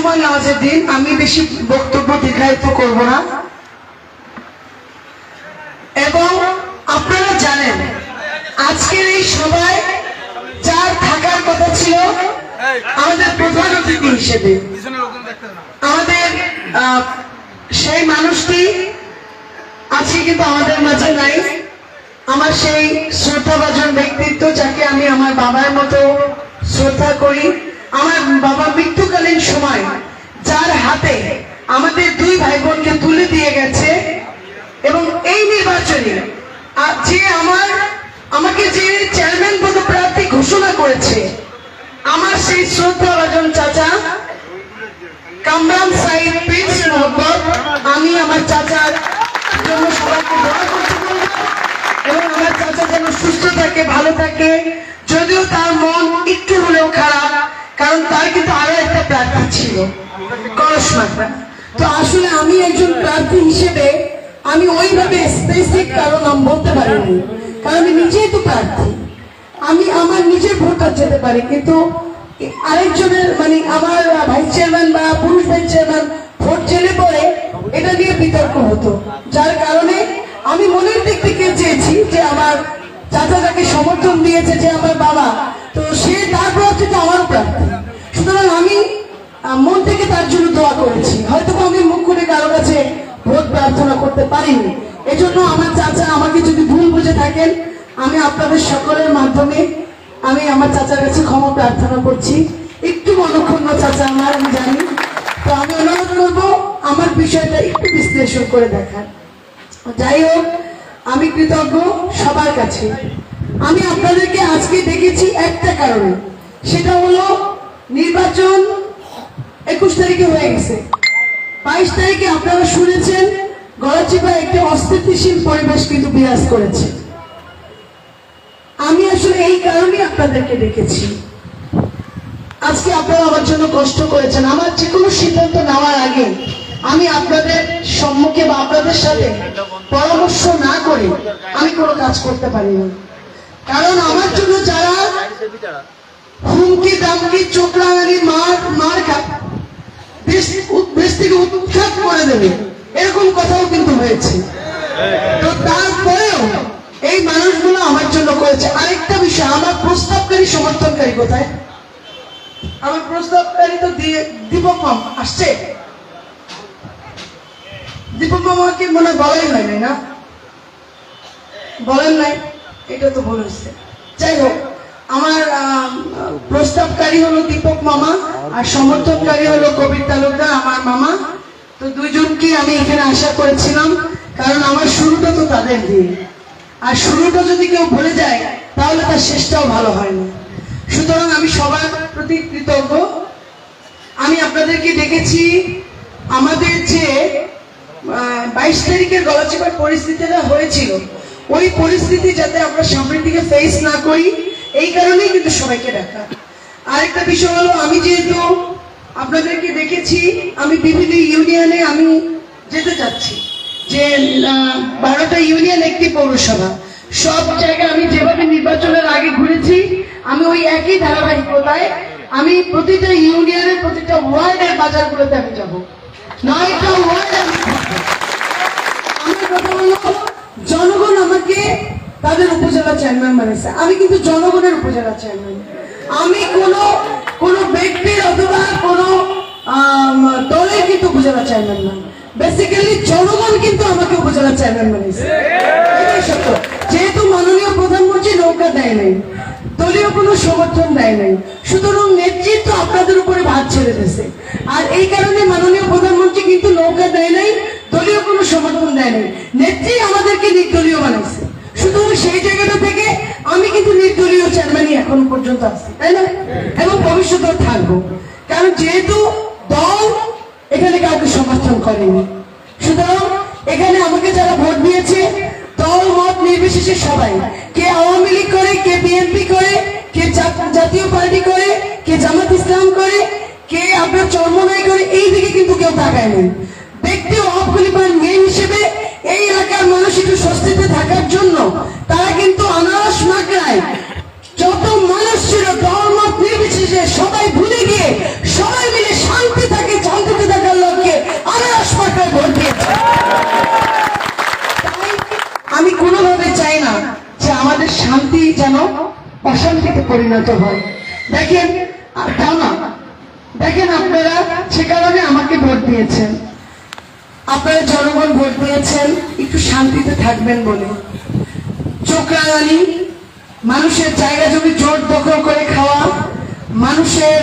জুমার নামাজের দিন আমি বেশি বক্তব্য দীর্ঘায়িত করব না। এবং আপনারা জানেন, আজকের এই সভায় যার থাকার কথা ছিল আমাদের প্রধান অতিথি হিসেবে। আমাদের সেই মানুষটি আজকে কিন্তু আমাদের মাঝে নাই। আমার সেই শ্রদ্ধাভাজন ব্যক্তিত্ব যাকে আমি আমার বাবার মতো শ্রদ্ধা করি। আমার বাবা মৃত্যুকালীন সময় যার হাতে আমাদের দুই ভাই বোনকে তুলে দিয়ে গেছে এবং এই নির্বাচনে যে আমার, আমাকে যে চেয়ারম্যান পদপ্রার্থী ঘোষণা করেছে, আমার সেই শ্রদ্ধাভাজন চাচা, কামরান সাইদ প্রিন্স মোহাম্মদ, আমি আমার চাচার জন্য সবাইকে দোয়া করতে এবং আমার চাচা যেন সুস্থ থাকে, ভালো থাকে, যদিও তার মন প্রার্থী ছিল। তো আসলে আমি একজন প্রার্থী হিসেবে আমি ওইভাবে স্পেসিফিক কারও নাম বলতে পারিনি। কারণ আমি নিজেই তো প্রার্থী। আমি আমার নিজের ভোটটা যেতে পারি, কিন্তু আরেকজনের মানে আমার ভাইস চেয়ারম্যান বা পুরুষ ভাইস চেয়ারম্যান ভোট জেলে পড়ে, এটা নিয়ে বিতর্ক হতো। যার কারণে আমি মনের দিক থেকে চেয়েছি যে আমার চাচা যাকে সমর্থন দিয়েছে যে আমার বাবা, তো সে তার প্রার্থী তো আমারও প্রার্থী। সুতরাং আমি মন থেকে তার জন্য দোয়া করেছি। হয়তো আমি মুখ করে কারও কাছে ভোট প্রার্থনা করতে পারিনি। এজন্য আমার চাচা আমাকে যদি ভুল বুঝে থাকেন, আমি আপনাদের সকলের মাধ্যমে আমি আমার চাচার কাছে ক্ষমা প্রার্থনা করছি। একটু মনক্ষুণ্ণ চাচা আমার, আমি জানি। তো আমি অনুরোধ করব, আমার বিষয়টা একটু বিশ্লেষণ করে দেখার। যাই হোক, আমি কৃতজ্ঞ সবার কাছে। আমি আপনাদেরকে আজকে দেখেছি একটা কারণে। সেটা হলো নির্বাচন একুশ তারিখে হয়ে গেছে। বাইশ তারিখে আপনারা শুনেছেন গলাচিপা একটি অস্থিতিশীল পরিবেশ কিন্তু বিরাজ করেছে। আমি আসলে এই কারণে আপনাদেরকে ডেকেছি। আজকে আপনারা আমার জন্য কষ্ট করেছেন। আমার যে কোনো সিদ্ধান্ত নেওয়ার আগে আমি আপনাদের সম্মুখে বা আপনাদের সাথে পরামর্শ না করে আমি কোনো কাজ করতে পারি না কারণ আমার জন্য যারা হুমকি দামকি চোখ মার মার খা থেকে উৎখাত করে দেবে। এরকম কথাও কিন্তু হয়েছে। তো তারপরেও এই মানুষগুলো আমার জন্য করেছে। আরেকটা বিষয়, আমার প্রস্তাবকারী সমর্থনকারী কোথায়? আমার প্রস্তাবকারী তো দীপক মাম আসছে। দীপক মামাকে মনে বলাই হয় নাই না? বলেন নাই, এটা তো ভুল যাই হোক আমার প্রস্তাবকারী হলো দীপক মামা আর সমর্থনকারী হলো কবির তালুকদার, আমার মামা। তো দুইজনকে আমি এখানে আশা করেছিলাম, কারণ আমার শুরুটা তো তাদের দিয়ে। আর শুরুটা যদি কেউ ভুলে যায়, তাহলে তার শেষটাও ভালো হয় না। সুতরাং আমি সবার প্রতি কৃতজ্ঞ। আমি আপনাদেরকে দেখেছি আমাদের যে বাইশ তারিখের গলাচিপার পরিস্থিতিটা হয়েছিল, ওই পরিস্থিতি যাতে আমরা সামনের দিকে ফেস না করি এই কারণেই কিন্তু সবাইকে ডাকা আরেকটা বিষয় হলো, আমি যেহেতু আপনাদেরকে দেখেছি, আমি বিভিন্ন ইউনিয়নে আমি যেতে চাচ্ছি। যে বারোটা ইউনিয়ন একটি পৌরসভা। সব জায়গায় আমি যেভাবে নির্বাচনের আগে ঘুরেছি, আমি ওই একই ধারাবাহিকতায় আমি প্রতিটা ইউনিয়নের, প্রতিটা ওয়ার্ডের বাজারগুলোতে আমি যাব। নয়টা ওয়ার্ড আমি তাদের উপজেলা চেয়ারম্যান বানিয়েছে। আমি কিন্তু জনগণের উপজেলা চেয়ারম্যান। আমি কোনো কোনো ব্যক্তির অথবা কোনো দলের কিন্তু উপজেলা চেয়ারম্যান না। বেসিক্যালি জনগণ কিন্তু আমাকে উপজেলা চেয়ারম্যান বানিয়েছে। যেহেতু মাননীয় প্রধানমন্ত্রী নৌকা দেয় নাই, দলীয় কোনো সমর্থন দেয় নাই, সুতরাং নেতৃত্ব আপনাদের উপরে ভাত ছেড়ে দিয়েছে। আর এই কারণে মাননীয় প্রধানমন্ত্রী কিন্তু নৌকা দেয় নাই, দলীয় কোনো সমর্থন দেয় নাই। নেত্রী আমাদেরকে নির্দলীয় বানাইছে সুতরাং সেই জায়গাটা থেকে আমি কিন্তু নির্দলীয় চেয়ারম্যানই এখন পর্যন্ত আছি, তাই না? এবং ভবিষ্যতেও থাকব। কারণ যেহেতু দল এখানে কাউকে সমর্থন করেনি, সুতরাং এখানে আমাকে যারা ভোট দিয়েছে, দল, মত নির্বিশেষে সবাই, কে আওয়ামী লীগ করে, কে বিএনপি করে, কে জাতীয় পার্টি করে, কে জামাত ইসলাম করে, কে আপনার চর্মনাই করে, এই দিকে কিন্তু কেউ তাকায় নেই ব্যক্তি ওয়াব খলিফার মেয়ে হিসেবে এই এলাকার মানুষ একটু স্বস্তিতে থাকার জন্য তারা কিন্তু অনারস মাকড়ায় যত মানুষ ছিল ধর্ম নির্বিশেষে সবাই ভুলে গিয়ে সবাই মিলে শান্তি থাকে, শান্তিতে থাকার লক্ষ্যে অনারস মাকড়ায় ভোট দিয়েছে। আমি কোনোভাবে চাই না যে আমাদের শান্তি যেন অশান্তিতে পরিণত হয়। দেখেন না। দেখেন আপনারা, সে কারণে আমাকে ভোট দিয়েছেন। আপনারা জনগণ ভোট দিয়েছেন, একটু শান্তিতে থাকবেন বলে। চোখ রাঙানি মানুষের জায়গা জমি জোর দখল করে খাওয়া, মানুষের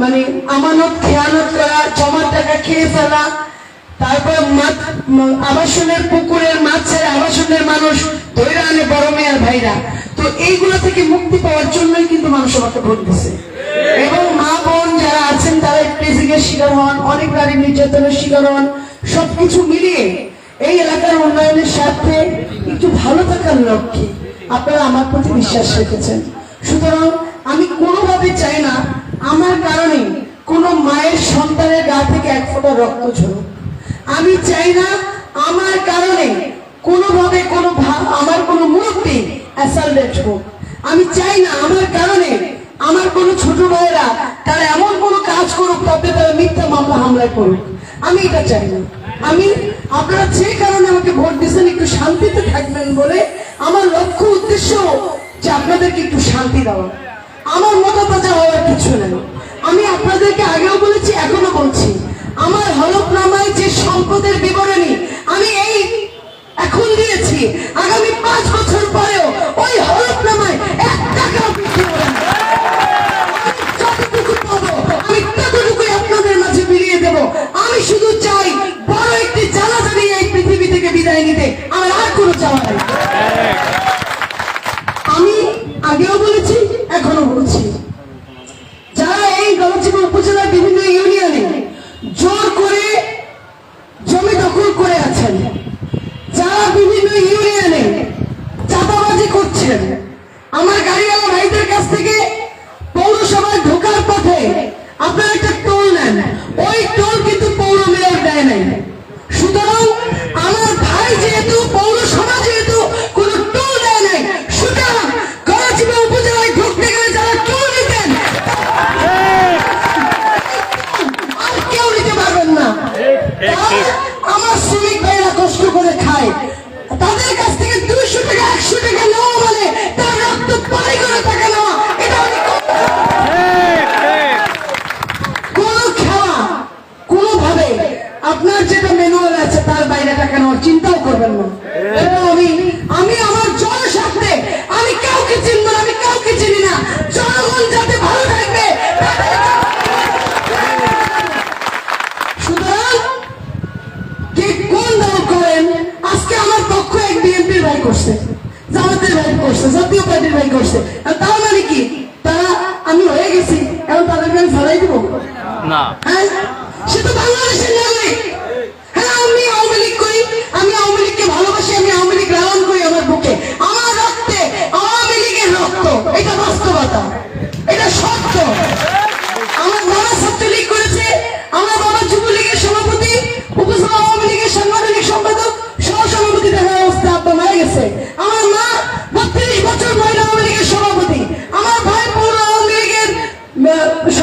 মানে আমানত, খেয়ানত করা, জমার টাকা খেয়ে ফেলা, তারপর আবাসনের পুকুরের মাছ ছেড়ে আবাসনের মানুষ ধরে আনে বড় মেয়ার ভাইরা। তো এইগুলো থেকে মুক্তি পাওয়ার জন্যই কিন্তু মানুষ আমাকে ভোট দিছে এবং মা বোন যারা আছেন, তারা প্রেসিডেন্টের শিকার হন, অনেক নারী নির্যাতনের শিকার হন। সবকিছু মিলিয়ে এই এলাকার উন্নয়নের স্বার্থে একটু ভালো থাকার লক্ষ্যে আপনারা আমার প্রতি বিশ্বাস রেখেছেন। সুতরাং আমি কোনোভাবে চাই না, আমার কারণে কোনো মায়ের সন্তানের গা থেকে এক ফোঁটা রক্ত ঝরুক। আমি চাই না আমার কারণে কোনোভাবে কোনো আমার কোনো মূর্তি অ্যাসাল্টেড হোক। আমি চাই না আমার কারণে আমার কোনো ছোট ভাইয়েরা তারা এমন কোনো কাজ করুক, তাতে তারা মিথ্যা মামলা হামলায় করুক। আমি এটা চাই না। আমি আপনারা যে কারণে আমাকে ভোট দিয়েছেন, একটু শান্তিতে থাকবেন বলে আমার লক্ষ্য উদ্দেশ্য যে আপনাদেরকে একটু শান্তি দেওয়া। আমার মতো তাজা হওয়া কিছু নিতে আমার আর কোনো চাওয়া নেই।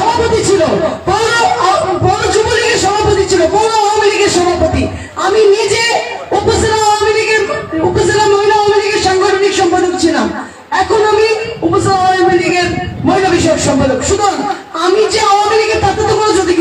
সভাপতি ছিল। পৌর যুবলীগের সভাপতি ছিল। পৌর আওয়ামী লীগের সভাপতি। আমি নিজে উপজেলা আওয়ামী লীগের উপজেলা মহিলা আওয়ামী লীগের সাংগঠনিক সম্পাদক ছিলাম। এখন আমি উপজেলা আওয়ামী লীগের মহিলা বিষয়ক সম্পাদক। সুতরাং আমি যে আওয়ামী লীগের তাতে তো কোনো যদি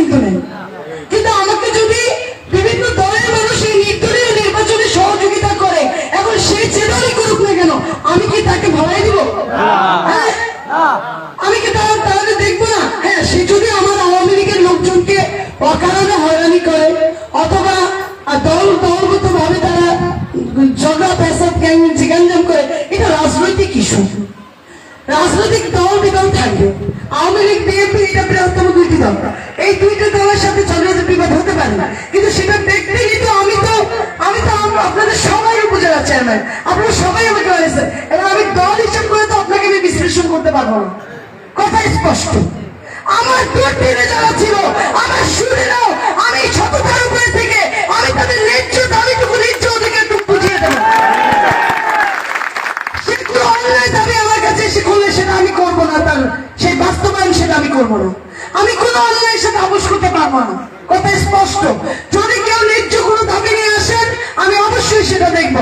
রাজনৈতিক দল বিদল থাকবে আওয়ামী লীগ বিএনপি এটা বৃহত্তম দুইটি দল এই দুইটা দলের সাথে ঝগড়াতে বিবাদ হতে পারে না কিন্তু সেটা দেখতে কিন্তু আমি তো আমি তো আপনাদের সবাই উপজেলা চেয়ারম্যান আপনারা সবাই আমাকে বলেছেন এবার আমি দল হিসাব করে তো আপনাকে আমি বিশ্লেষণ করতে পারব না কথা স্পষ্ট আমার দুর্দিনে যারা ছিল আমার সুরেরাও আমি সততার উপরে থেকে আমি তাদের প্রবণতা সেই বাস্তবায়ন সেটা আমি করব না। আমি কোনো অন্যায়ের সাথে আপোষ করতে পারব না। কথা স্পষ্ট। যদি কেউ ন্যায্য কোনো দাবি নিয়ে আসেন, আমি অবশ্যই সেটা দেখব।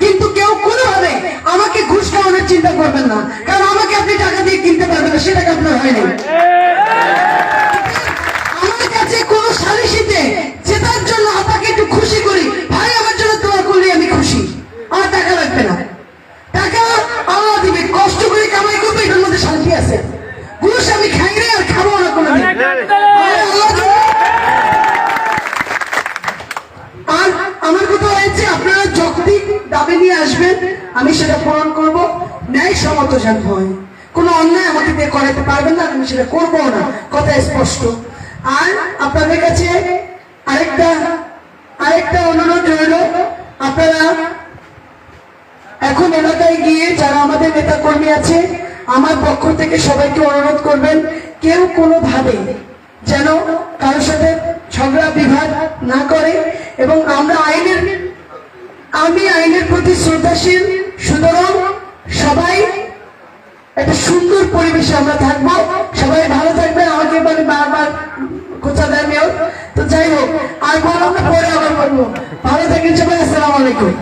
কিন্তু কেউ কোনোভাবে আমাকে ঘুষ খাওয়ানোর চিন্তা করবেন না। কারণ আমাকে আপনি টাকা দিয়ে কিনতে পারবেন না সেটা আপনার হয়নি আমি সেটা পূরণ করব। ন্যায় সমাত যেন হয় কোনো অন্যায় আমাকে দিয়ে করাতে পারবেন না, আমি সেটা করব না। কথা স্পষ্ট। আর আপনাদের কাছে আরেকটা আরেকটা অনুরোধ রইল। আপনারা এখন এলাকায় গিয়ে যারা আমাদের নেতা কর্মী আছে, আমার পক্ষ থেকে সবাইকে অনুরোধ করবেন, কেউ কোনোভাবে যেন কারোর সাথে ঝগড়া বিভাগ না করে এবং আমরা আইনের, আমি আইনের প্রতি শ্রদ্ধাশীল সুতরাং সবাই একটা সুন্দর পরিবেশে আমরা থাকব। সবাই ভালো থাকবে, আমাকে বলে বারবার কোথা দেয় তো যাই হোক, আর না পরে আবার বলব। ভালো থাকেন সবাই, আসসালামু আলাইকুম।